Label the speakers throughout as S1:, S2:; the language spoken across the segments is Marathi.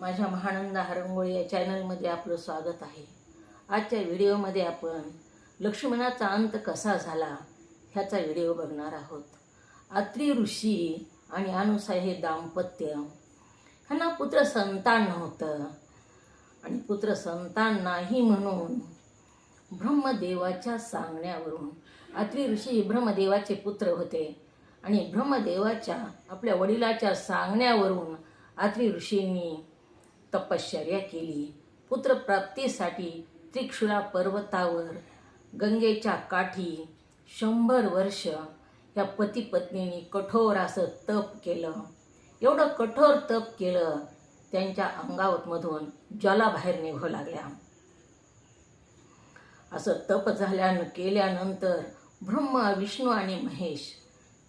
S1: माझ्या महानंदा हरंगोळी या चॅनलमध्ये आपलं स्वागत आहे. आजच्या व्हिडिओमध्ये आपण लक्ष्मणाचा अंत कसा झाला ह्याचा व्हिडिओ बघणार आहोत. अत्री ऋषी आणि अनुसा हे दाम्पत्य. ह्यांना पुत्र संतान नव्हतं. आणि पुत्र संतान नाही म्हणून ब्रह्मदेवाच्या सांगण्यावरून अत्री ऋषी हे ब्रह्मदेवाचे पुत्र होते. आणि ब्रह्मदेवाच्या आपल्या वडिलाच्या सांगण्यावरून अत्री ऋषींनी तपश्चर्या केली. पुत्रप्राप्तीसाठी त्रिक्षुरा पर्वतावर गंगेच्या काठी शंभर वर्ष या पतीपत्नीनी कठोर असं तप केलं. एवढं कठोर तप केलं त्यांच्या अंगावतमधून ज्वालाबाहेर निघू लागल्या. असं तप झाल्यानं केल्यानंतर ब्रह्मा विष्णू आणि महेश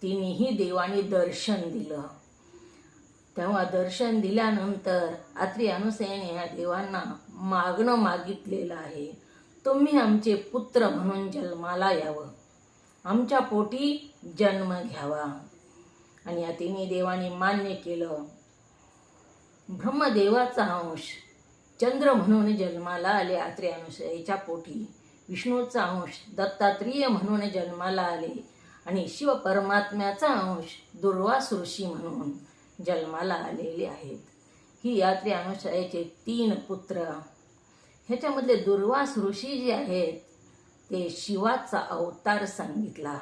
S1: तिन्ही देवाने दर्शन दिलं. तेव्हा दर्शन दिल्यानंतर आत्री अनुसयाने या देवांना मागणं मागितलेलं आहे. तुम्ही आमचे पुत्र म्हणून जन्माला यावं. आमच्या पोटी जन्म घ्यावा. आणि या तिन्ही देवाने मान्य केलं. ब्रह्मदेवाचा अंश चंद्र म्हणून जन्माला आले आत्रे अनुसयाच्या पोटी. विष्णूचा अंश दत्तात्रेय म्हणून जन्माला आले. आणि शिव परमात्म्याचा अंश दुर्वास ऋषी म्हणून. जन्माला आलेले आहेत. ही यात्री अनुसयाचे तीन पुत्र. ह्याच्यामधले दुर्वास ऋषी जे आहेत ते शिवाचा अवतार सांगितला.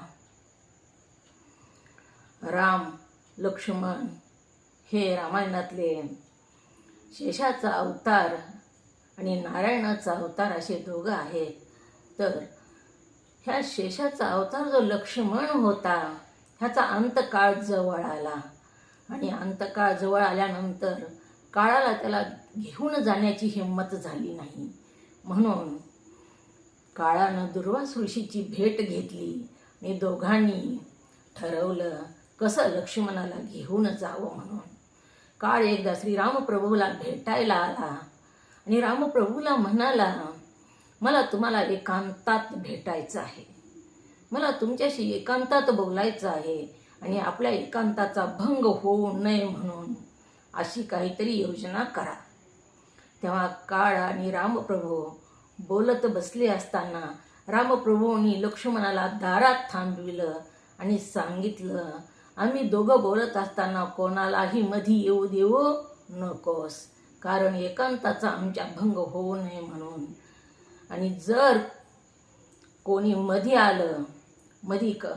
S1: राम लक्ष्मण हे रामायणातले शेषाचा अवतार आणि नारायणाचा अवतार असे दोघं आहेत. तर ह्या शेषाचा अवतार जो लक्ष्मण होता ह्याचा अंतकाळ जवळ आला. आणि अंतकाळ जवळ आल्यानंतर काळाला त्याला घेऊन जाण्याची हिंमत झाली नाही. म्हणून काळानं दुर्वास ऋषीची भेट घेतली. आणि दोघांनी ठरवलं कसं लक्ष्मणाला घेऊन जावं म्हणून. काळ एकदा श्री रामप्रभूला भेटायला आला आणि रामप्रभूला म्हणाला मला तुम्हाला एकांतात भेटायचं आहे. मला तुमच्याशी एकांतात बोलायचं आहे. आणि आपल्या एकांताचा भंग होऊ नये म्हणून अशी काहीतरी योजना करा. तेव्हा काळ आणि रामप्रभू बोलत बसले असताना रामप्रभूंनी लक्ष्मणाला दारात थांबविलं आणि सांगितलं आम्ही दोघं बोलत असताना कोणालाही मधी येऊ देऊ नकोस कारण एकांताचा आमच्या भंग होऊ नये म्हणून. आणि जर कोणी मधी आलं मधी क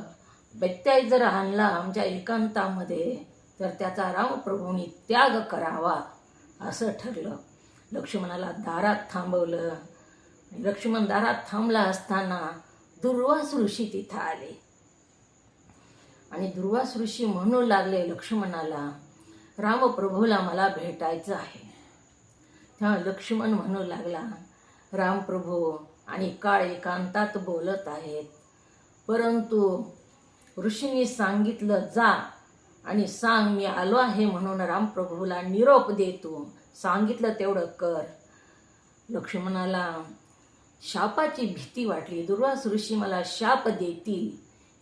S1: व्यत्यय जर आणला आमच्या एकांतामध्ये तर त्याचा रामप्रभूंनी त्याग करावा असं ठरलं. लक्ष्मणाला दारात थांबवलं. लक्ष्मण दारात थांबला असताना दुर्वास ऋषी तिथं आले. आणि दुर्वास ऋषी म्हणू लागले लक्ष्मणाला रामप्रभूला मला भेटायचं आहे. तेव्हा लक्ष्मण म्हणू लागला रामप्रभू आणि काळ एकांतात बोलत आहेत. परंतु ऋषींनी सांगितलं जा आणि सांग मी आलो आहे म्हणून रामप्रभूला निरोप देतो. सांगितलं तेवढं कर. लक्ष्मणाला शापाची भीती वाटली. दुर्वास ऋषी मला शाप देतील.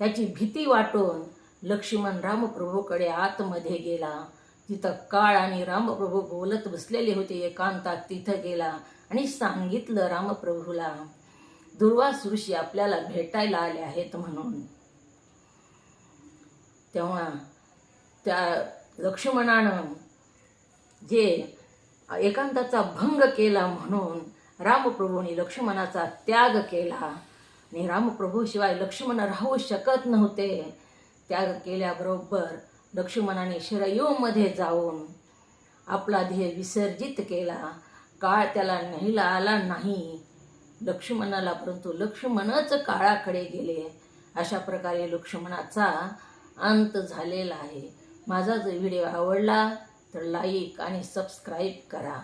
S1: याची भीती वाटून लक्ष्मण रामप्रभूकडे आतमध्ये गेला. तिथं काळ आणि रामप्रभू बोलत बसलेले होते. एकांतात तिथं गेला आणि सांगितलं रामप्रभूला दुर्वास ऋषी आपल्याला भेटायला आले आहेत म्हणून. तेव्हा त्या लक्ष्मणानं जे एकांताचा भंग केला म्हणून रामप्रभूंनी लक्ष्मणाचा त्याग केला आणि रामप्रभूशिवाय लक्ष्मण राहू शकत नव्हते. त्याग केल्याबरोबर लक्ष्मणाने शरयूमध्ये जाऊन आपला ध्येय विसर्जित केला. काळ त्याला न्यायला आला नाही. लक्ष्मणाला परंतु लक्ष्मणच काळाकडे गेले. अशा प्रकारे लक्ष्मणाचा अंत झालेला आहे. माझा जर व्हिडिओ आवडला तर लाईक आणि सबस्क्राईब करा.